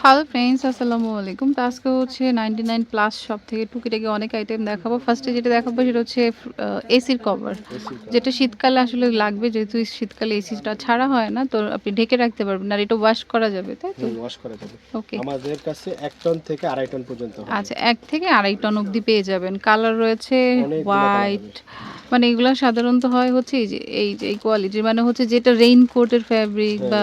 Hello friends আসসালামু আলাইকুম তো আজকে হচ্ছে নাইনটি নাইন প্লাস সব থেকে টুকিটাকি অনেক আইটেম দেখাবো। ফার্স্টে যেটা দেখাবো সেটা হচ্ছে এসির কভার যেটা শীতকালে আসলে লাগবে যেহেতু শীতকালে এসিটা ছাড়া হয় না তো আপনি ঢেকে রাখতে পারবেন আর এটা ওয়াশ করা যাবে তাই তো? ওয়াশ করা যাবে। ওকে আমাদের কাছে এক টন থেকে আড়াই টন পর্যন্ত আচ্ছা এক থেকে আড়াই টন অবধি পেয়ে যাবেন। কালার রয়েছে হোয়াইট মানে এগুলো সাধারণত হয় হচ্ছে এই যে এই যে এই কোয়ালিটির মানে হচ্ছে যেটা রেইন কোটের ফ্যাব্রিক বা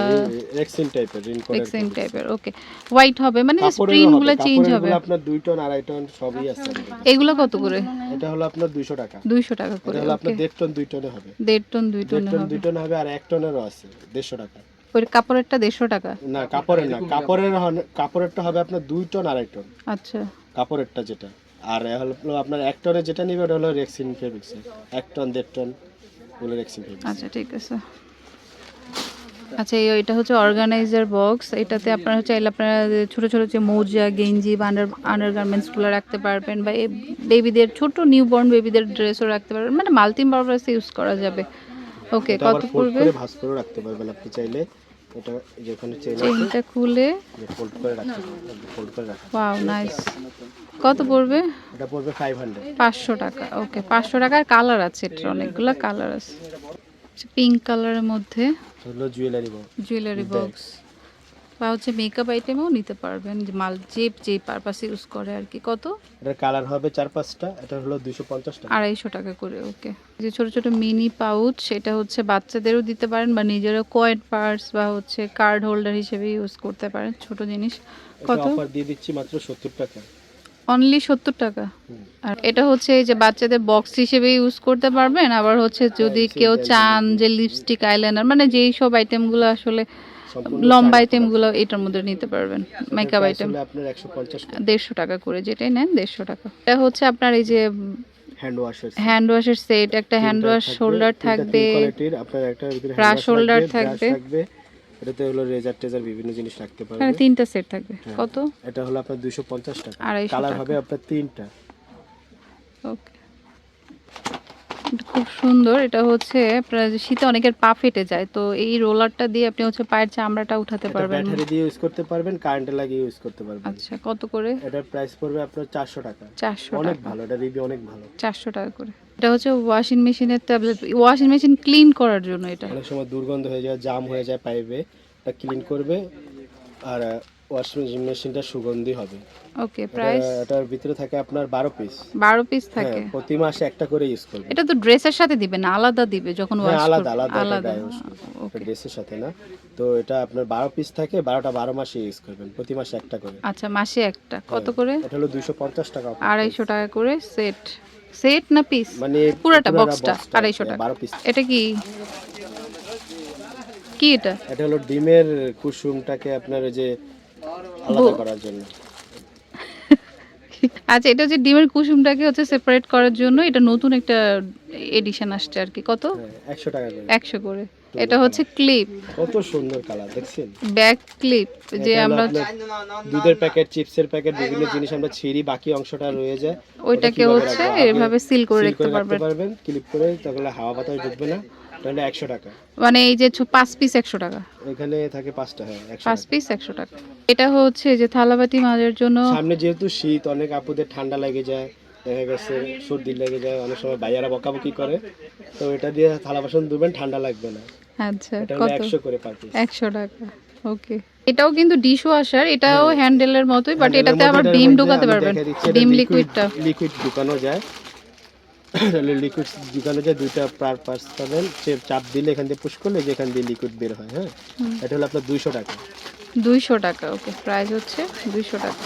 রেক্সিন টাইপের রিন করে এক্সেন টাইপের ওকে হোয়াইট হবে মানে প্রিন্টগুলো চেঞ্জ হবে। আপনার দুই টন আড়াই টন সবই আছে। এগুলো কত করে? এটা হলো আপনার দুইশো টাকা। দুইশো টাকা করে এটা হলো আপনার ওকে দেড় টন দুই টনে হবে। দেড় টন দুই দেড় টনের টন হবে। দুই টন হবে আর এক টনেরও আছে দেড়শো টাকা। ওই কাপড়েরটা দেড়শো টাকা? না কাপড়ের না কাপড়ের কাপড়েরটা হবে আপনার দুই টন আড়াই টন। আচ্ছা। কাপড়েরটা যেটা। আর হলো আপনার এক টনে যেটা নিবে ওটা হলো রেক্সিন ফেব্রিক্স এক টন দেড় টন ওগুলো রেক্সিন ফেব্রিক্স আচ্ছা ঠিক আছে। আচ্ছা এই এটা হচ্ছে অর্গানাইজার বক্স এটাতে আপনারা চাইলে আপনারা ছোট ছোট যে মোজা গেঞ্জি বা আন্ডার আন্ডার গার্মেন্টসগুলো রাখতে পারবেন বা বেবিদের ছোট নিউবর্ন বেবিদের ড্রেসও রাখতে পারবেন। মানে মাল্টি পারপাস ইউজ করা যাবে। ওকে কত পড়বে? করে রাখতে পারবেন। আপনি চাইলে এটা যেখানে চেইন চেনটা খুলে। ফোল্ড করে রাখতে ফোল্ড করে রাখতে ওয়াও নাইস কত পড়বে? এটা পড়বে ফাইভ হান্ড্রেড পাঁচশো টাকা ওকে পাঁচশো টাকার কালার আছে এটার অনেকগুলো কালার আছে। পিঙ্ক কালারের মধ্যে হলো জুয়েলারি বক্স জুয়েলারি বক্স বা হচ্ছে মেকআপ আইটেমও নিতে পারবেন। যে মাল যে যে পারপাসে ইউজ করে আর কি। কত? এটার কালার হবে চার পাঁচটা এটা হলো দুশো পঞ্চাশ টাকা। আড়াইশো টাকা করে ওকে যে ছোট ছোট মিনি পাউচ সেটা হচ্ছে বাচ্চাদেরও দিতে পারেন বা নিজেরও কয়েন পার্স বা হচ্ছে কার্ড হোল্ডার হিসেবে ইউজ করতে পারেন ছোট জিনিস। কত? অফার দিয়ে দিচ্ছি মাত্র সত্তর টাকা। অনলি সত্তর টাকা? আর এটা হচ্ছে এই যে বাচ্চাদের বক্স হিসেবে ইউজ করতে পারবেন। আবার হচ্ছে যদি হ্যাঁ, কেউ চান যে লিপস্টিক আইলাইনার মানে যেই সব আইটেমগুলো আসলে লম্বা আইটেমগুলো এটার মধ্যে নিতে পারবেন মেকআপ আইটেম পঞ্চাশ টাকা দেড়শো টাকা করে যেটাই নেন দেড়শো টাকা। এটা হচ্ছে আপনার এই যে হ্যান্ড ওয়াশের হ্যান্ড ওয়াশের সেট একটা হ্যান্ড ওয়াশ শোল্ডার থাকবে কোয়ালিটির আপনার একটা ভিতরে Brush হ্যান্ড ওয়াশ থাকবে। থাকবে এটাতে হলো রেজার টেজার বিভিন্ন জিনিস রাখতে পারবে। তিনটা সেট থাকবে। হ্যাঁ। কত? এটা হলো আপনার দুশো পঞ্চাশ টাকা। আড়াইশো কালার হবে আপনার তিনটা। ওকে খুব সুন্দর। এটা হচ্ছে শীতে অনেকের পা ফেটে যায়। তো এই রোলারটা দিয়ে আপনি হচ্ছে পায়ের চামড়াটা উঠাতে পারবেন। ব্যাটারি দিয়ে ইউজ করতে পারবেন কারেন্টে লাগিয়ে ইউজ করতে পারবেন। আচ্ছা কত করে? এটার প্রাইস পড়বে আপনার চারশো টাকা। চারশো অনেক ভালো এটা রিভিউ অনেক ভালো। চারশো টাকা করে। এটা হচ্ছে ওয়াশিং মেশিনের ট্যাবলেট। ওয়াশিং মেশিন ক্লিন করার জন্য এটা। অনেক সময় দুর্গন্ধ হয়ে যায় জাম হয়ে যায় পাইপে। এটা ক্লিন করবে আর ওয়াশিং মেশিনটা সুগন্ধি হবে। ওকে প্রাইস এটার ভিতরে থাকে আপনার বারো পিস বারো পিস হ্যাঁ থাকে? প্রতি মাসে একটা করে ইউজ করবে এটা তো ড্রেসের সাথে দিবে না আলাদা দিবে যখন হ্যাঁ ওয়াশ আলাদা আলাদা আলাদা করবে। ওকে ড্রেসের সাথে না। তো এটা আপনার বারো পিস থাকে বারোটা বারো মাসে ইউজ করবেন প্রতি মাসে একটা করে। আচ্ছা মাসে একটা। কত হ্যাঁ। করে? এটা হলো দুইশো পঞ্চাশ টাকা offer আড়াইশো টাকা করে সেট সেট না পিস মানে পুরোটা বক্সটা box টা, আড়াইশো হ্যাঁ, টাকা। বারো পিস এটা কি? কি এটা? এটা হলো ডিমের কুসুমটাকে আপনার ওই যে আলাদা করার জন্য। আচ্ছা এটা হচ্ছে ডিমের কুসুমটাকে হচ্ছে সেপারেট করার জন্য এটা নতুন একটা এডিশন আসছে আর কি। কত? হ্যাঁ একশো টাকা করে। একশো করে। এটা হচ্ছে ক্লিপ কত সুন্দর কালার দেখছেন? ব্যাক ক্লিপ যে আমরা দুধের প্যাকেট চিপসের প্যাকেট বিভিন্ন জিনিস আমরা ছিঁড়ি বাকি অংশটা রয়ে যায়। ওইটাকে হচ্ছে এভাবে সিল করে রাখতে পারবেন। ক্লিপ করে তাহলে হাওয়া বাতাস ঢুকবে না। তাহলে একশো টাকা। মানে এই যে পাঁচ পিস একশো টাকা। এখানে থাকে পাঁচটা হ্যাঁ পাঁচ পিস একশো টাকা। এটা হচ্ছে যে থালাবাটি মাজার জন্য সামনে যেহেতু শীত অনেক আপুদের ঠান্ডা লেগে যায় দেখা গেছে সর্দি লেগে যায় অনেক সময় বাইয়ারা বকাবকি করে। তো এটা দিয়ে থালা বাসন ধুবেন ঠান্ডা লাগবে না। আচ্ছা কত? একশো করে পার পিস একশো টাকা ওকে। এটাও কিন্তু ডিশ ওয়াশার এটাও হ্যান্ডেলের মতোই বাট এটাতে আবার ডিম ঢোকাতে পারবেন। ডিম লিকুইডটা লিকুইড ঢুকানো যায়। তাহলে লিকুইড ঢুকানো যায় দুইটা পার পার্স পাবেন চাপ দিলে এখান দিয়ে পুশ করলে যে এখান দিয়ে লিকুইড বের হয় হ্যাঁ? এটা হলো আপনার দুইশো টাকা। দুইশো টাকা ওকে প্রাইস হচ্ছে দুইশো টাকা।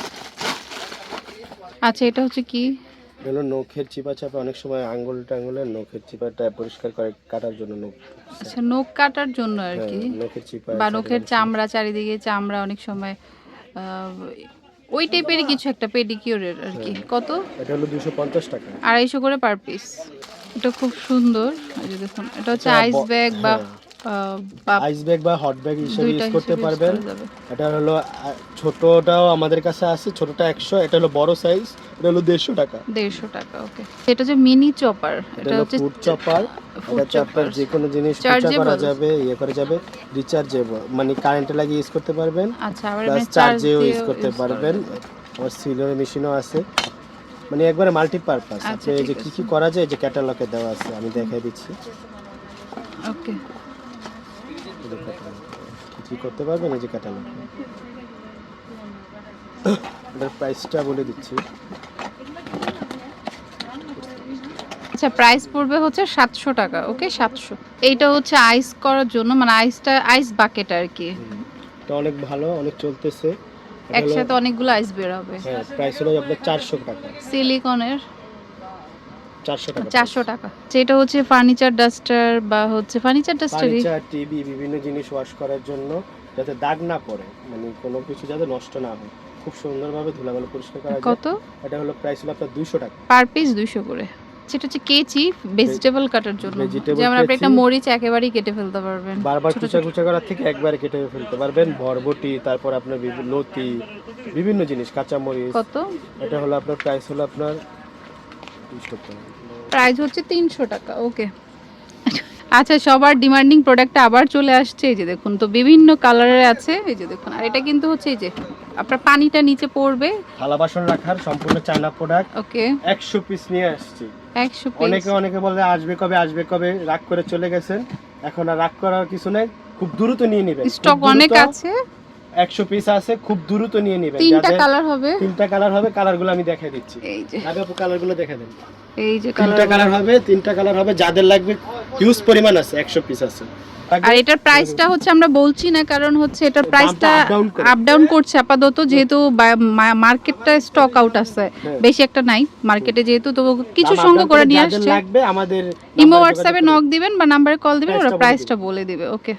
আচ্ছা এটা হচ্ছে কি? হলো নখের চিপা চাপা অনেক সময় আঙ্গুল টাঙ্গুলের নখের চিপাটা পরিষ্কার করে কাটার জন্য নখ আচ্ছা নখ কাটার জন্য আর হ্যাঁ, কি? নখের চিপা বা নখের চামড়া চারিদিকে চামড়া অনেক সময় ওই টাইপেরই কিছু একটা পেডিকিউরের আর কি। কত? এটা হলো দুশো পঞ্চাশ টাকা। আড়াইশো করে পার পিস এটা খুব সুন্দর। এই যে দেখুন এটা হচ্ছে আইস ব্যাগ বা হ্যাঁ। বা আইস ব্যাগ বা হট ব্যাগ হিসেবে ইউজ করতে পারবেন। এটা হলো ছোটটাও আমাদের কাছে আছে ছোটটা একশো এটা হলো বড় সাইজ এটা হলো দেড়শো টাকা। দেড়শো টাকা ওকে এটা হচ্ছে মিনি চপার এটা হলো হচ্ছে ফুড চপার এটা chopper। যে কোনো জিনিস কুচা করা যাবে ইয়ে করা যাবে রিচার্জেবল মানে কারেন্টে লাগিয়ে ইউজ করতে পারবেন। আচ্ছা আবার প্লাস চার্জেও ইউজ করতে পারবেন। আমার সিলের মেশিনও আছে। মানে একবারে মাল্টিপারপাস আচ্ছা, আপনি এই যে কি কি করা যায় যে ক্যাটালগে দেওয়া আছে আমি দেখাই দিচ্ছি। ওকে যে। কি করতে পারবেন এই যে ক্যাটালগ এটার প্রাইসটা বলে দিচ্ছি। আচ্ছা প্রাইস পড়বে হচ্ছে সাতশো টাকা ওকে সাতশো। এইটা হচ্ছে আইস করার জন্য মানে আইসটা আইস বাকেট আর কি। এটা অনেক ভালো অনেক চলতেছে। একসাথে অনেকগুলো আইস বের হবে। হ্যাঁ প্রাইস হলো আপনার চারশো টাকা। সিলিকনের চারশো টাকা টাকা। যেটা হচ্ছে ফার্নিচার ডাস্টার বা হচ্ছে ফার্নিচার ডাস্টারই টিভি বিভিন্ন জিনিস ওয়াশ করার জন্য যাতে দাগ না পড়ে মানে কোনো কিছু যাতে নষ্ট না হয়। খুব সুন্দরভাবে ধুলাবালি পরিষ্কার করা কত? এটা হলো প্রাইস হলো আপনার দুশো টাকা। পার পিস দুইশো করে। সেটা হচ্ছে কেচি ভেজিটেবল কাটার জন্য। যেমন আপনি একটা মরিচ একেবারেই কেটে ফেলতে পারবেন। বারবার কুচা কুচা করার থেকে একবারে কেটে ফেলতে পারবেন। বরবটি তারপর আপনার লতি বিভিন্ন জিনিস কাঁচামরিচ। কত? এটা হলো আপনার প্রাইস হলো আপনার stop করুন। প্রাইস হচ্ছে তিনশো টাকা ওকে আচ্ছা সবার ডিমান্ডিং প্রোডাক্টটা আবার চলে আসছে এই যে দেখুন তো বিভিন্ন কালারের আছে এই যে দেখুন। আর এটা কিন্তু হচ্ছে এই যে আপনার পানিটা নিচে পড়বে। থালা বাসন রাখার সম্পূর্ণ চায়না প্রোডাক্ট ওকে একশো পিস নিয়ে আসছি। একশো অনেকে অনেকে বলে আসবে কবে আসবে কবে রাগ করে চলে গেছেন এখন আর রাগ করার কিছু নেই খুব দ্রুত নিয়ে নেবেন স্টক অনেক আছে। একশো পিস আছে খুব দ্রুত নিয়ে নেবেন। তিনটা কালার হবে। তিনটা কালার হবে কালারগুলো আমি দেখাই দিচ্ছি। এই যে। আগে কালারগুলো দেখে দেন। এই যে তিনটা কালার হবে তিনটা কালার হবে যাদের লাগবে হিউজ পরিমাণ আছে একশো পিস আছে। আর এটার প্রাইসটা হচ্ছে আমরা বলছি না কারণ হচ্ছে এটার প্রাইসটা। আপ ডাউন করছে আপাতত যেহেতু মার্কেটটা স্টক আউট আছে। হ্যাঁ। বেশি একটা নাই মার্কেটে যেহেতু তো কিছু সঙ্গে করে নিয়ে আসছে। লাগবে আমাদের ইমো হোয়াটসঅ্যাপে নক দিবেন বা নাম্বারে কল দিবেন ওরা প্রাইসটা বলে দিবে ওকে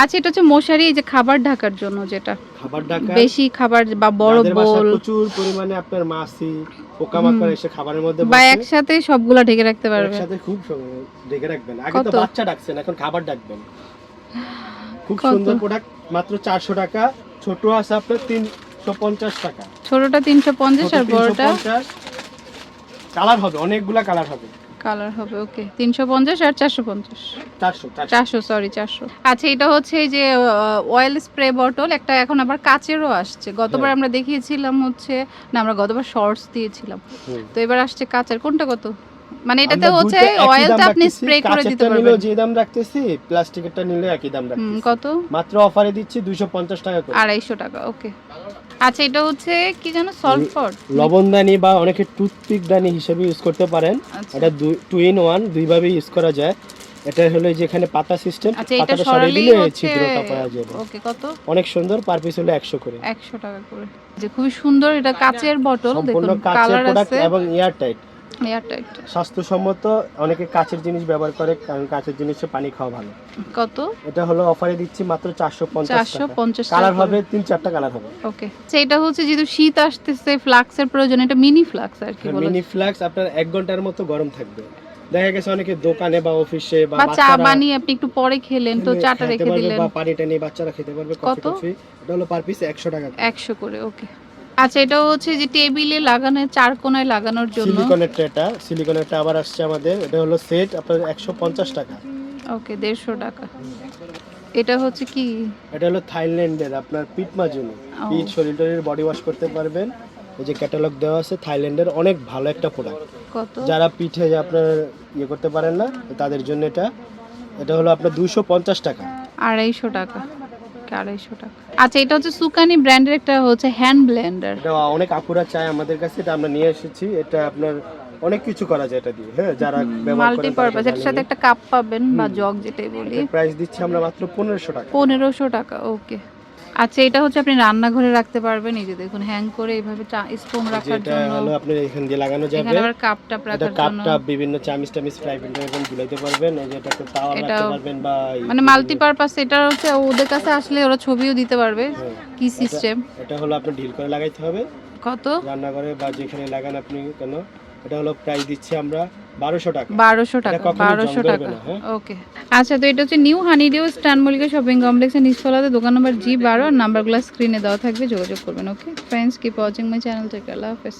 আচ্ছা এটা হচ্ছে মশারি এই যে খাবার ঢাকার জন্য যেটা। খাবার ডাকা বেশি খাবার বা বড় বোল। প্রচুর পরিমাণে আপনার মাছি পোকামাকড় এসে খাবারের মধ্যে বা একসাথে সবগুলা ঢেকে রাখতে পারবে একসাথে খুব ঢেকে রাখবেন। আগে তো বাচ্চা ডাকছেন এখন খাবার ডাকবেন। খুব সুন্দর প্রোডাক্ট মাত্র চারশো টাকা। ছোট আছে আপনার তিনশো পঞ্চাশ টাকা। ছোটটা তিনশো পঞ্চাশ আর বড়টা? কালার হবে অনেকগুলা কালার হবে। কালার হবে ওকে। তিনশো পঞ্চাশ আর চারশো পঞ্চাশ। চারশো সরি চারশো আচ্ছা এটা হচ্ছে এই যে অয়েল স্প্রে বটল একটা এখন আবার কাচেরও আসছে। গতবার হ্যাঁ। আমরা দেখিয়েছিলাম হচ্ছে না আমরা গতবার শর্টস দিয়েছিলাম। তো এবার আসছে কাচের। কোনটা কত? মানে এটাতে হচ্ছে অয়েলটা আপনি স্প্রে করে দিতে পারবেন। যে দাম রাখতেছি প্লাস্টিকেরটা নিলে একই দাম রাখতেছি। কত? মাত্র অফারে দিচ্ছি দুইশো পঞ্চাশ টাকা করে। আড়াইশো টাকা ওকে। আচ্ছা এটা হচ্ছে কি জানো সলফট লবণদানি বা অনেকে টুথপিক দানি হিসেবে ইউজ করতে পারেন। আচ্ছা। এটা টু ইন ওয়ান দুইভাবে ইউজ করা যায়। এটা হলো যেখানে পাতা সিস্টেম পাতা এটা পাতাটা সরাই দিলে ছিদ্রটা পাওয়া যাবে। ওকে কত? অনেক সুন্দর পার পিস হলো একশো করে। একশো টাকা করে। যে খুবই সুন্দর এটা কাচের বটল দেখুন কালার প্রোডাক্ট আছে। এবং এয়ার টাইট এয়ারটাইট স্বাস্থ্যসম্মত অনেকে কাচের জিনিস ব্যবহার করে কারণ কাচের জিনিসে পানি খাওয়া ভালো। কত? এটা হলো অফারে দিচ্ছি মাত্র চারশো পঞ্চাশ চারশো পঞ্চাশ কালার হবে তিন চারটা কালার হবে। ওকে। সেটা হচ্ছে যেহেতু শীত আসতেছে ফ্লাক্সের প্রয়োজন এটা মিনি ফ্লাক্স আর কি বলে। মিনি ফ্লাক্স আপনার এক ঘণ্টার মতো গরম থাকবে। দেখা গেছে অনেকে দোকানে বা অফিসে বা চা বানিয়ে আপনি একটু পরে খেলেন তো চাটা রেখে দিলেন। বা পানিটা নিয়ে বাচ্চারা খেতে পারবে কফি কত? কফি এটা হলো পার পিস একশো টাকা একশো করে ওকে। আচ্ছা এটা হচ্ছে যে টেবিলে লাগানো চার কোনায় লাগানোর জন্য? সিলিকনের ট্রেটা সিলিকনেরটা আবার আসছে আমাদের। এটা হলো সেট আপনার একশো পঞ্চাশ টাকা। ওকে দেড়শো টাকা। এটা হচ্ছে কি? এটা হলো থাইল্যান্ডের আপনার পিট মাজুনি। পিট শরীর টরীর বডি ওয়াশ করতে পারবেন। এই যে ক্যাটালগ দেওয়া আছে থাইল্যান্ডের অনেক ভালো একটা প্রোডাক্ট। কত? যারা পিঠে আপনার ইয়ে করতে পারেন না তাদের জন্য এটা। এটা হলো আপনার দুশো পঞ্চাশ টাকা। আড়াইশো টাকা। Okay, আড়াইশো টাকা। আচ্ছা এটা হচ্ছে সুকানি ব্র্যান্ডের একটা হচ্ছে হ্যান্ড ব্লেন্ডার। এটা অনেক আপুরা চায় আমাদের কাছে এটা আমরা নিয়ে এসেছি। এটা আপনার অনেক কিছু করা যায় এটা দিয়ে হ্যাঁ যারা মাল্টি পারপাস এটার সাথে একটা কাপ পাবেন বা জগ যেটাই বলি। প্রাইস দিচ্ছি আমরা মাত্র পনেরোশো টাকা। পনেরোশো টাকা ওকে আচ্ছা এটা হচ্ছে আপনি রান্নাঘরে রাখতে পারবেন এই যে দেখুন হ্যাং করে এইভাবে স্পুন রাখার জন্য। হলো আপনি এখান দিয়ে লাগানো যাবে। এখানে আবার কাপ টাপ এটা রাখার কাপ টাপ বিভিন্ন চামিচ টামিচ ফ্রাই প্যান এরকম ঝুলাইতে পারবেন। এই যে এটাতে তাওয়া রাখতে পারবেন বা মানে মাল্টিপারপাস এটা হচ্ছে ওদের কাছে আসলে ওরা ছবিও দিতে পারবে হ্যাঁ, কি সিস্টেম এটা হলো আপনার ঢিল করে লাগাইতে হবে। কত? রান্নাঘরে বা যেখানে লাগান আপনি কেন। এটা হলো প্রাইস দিচ্ছি আমরা বারোশো টাকা। বারোশো টাকা এটা কখনো বারোশো জং ধরবে টাকা হ্যাঁ? ওকে। আচ্ছা তো এটা হচ্ছে নিউ হানিডিউ স্টান মল্লিকা শপিং কমপ্লেক্সের নিচতলাতে দোকান নম্বর জি বারো আর নাম্বারগুলো স্ক্রিনে দেওয়া থাকবে যোগাযোগ করবেন okay? Friends keep watching my channel থেকে আল্লাহ হাফেজ।